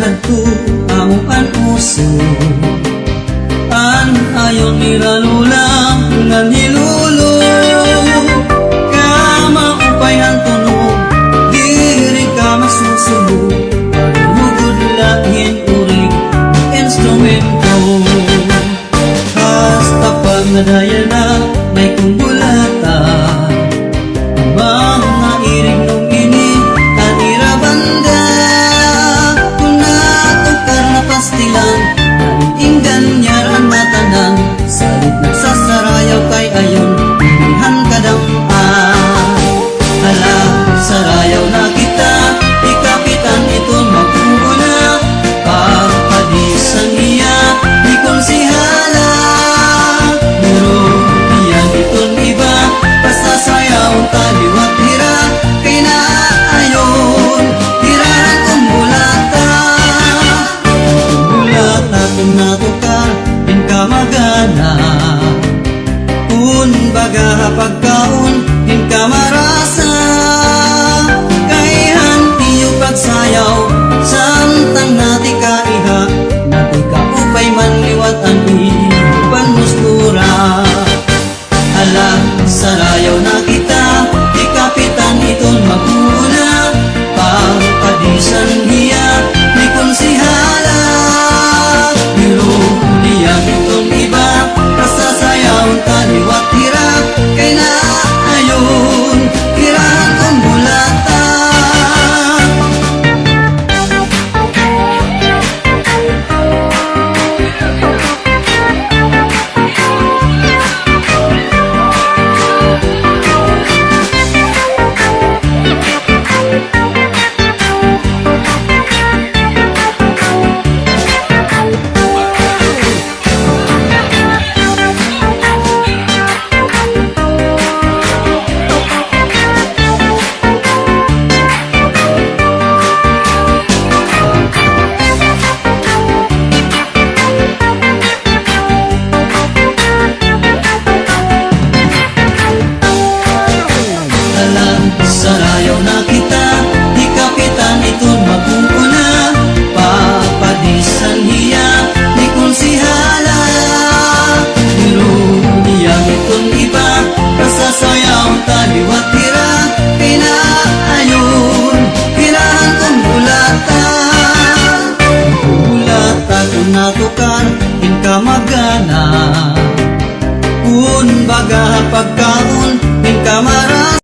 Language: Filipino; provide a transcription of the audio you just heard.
hadto amo an uso an ayon niralula nga nilulo. Kama upay ang tunog diri ka masusubo. Pagmugod lahin urig instrumento. Hasta pag nadaya Inggan nyaran matanan Salit nagsasarayaw kay ayon. Pilihan kadang Hala, sarayaw na kita. Ikapitan iton mag-uuna Pagpadisan niya. Di konsihala Pero iyan iton iba. Pasasayaw kaliwat hira Kay Hirahan Kung bulata kung pagkaon Din ka marasa Kay hantiyo pagsayaw sarayaw na kita Di kapitan iton mag-uuna Papadisan hiya Di konsihala Pero niyang iton iba Kasasayaw taliwat hira Kay naayon Hirahan kong bulata Bulata kung natukar Din ka magana. Kun baga pagkaon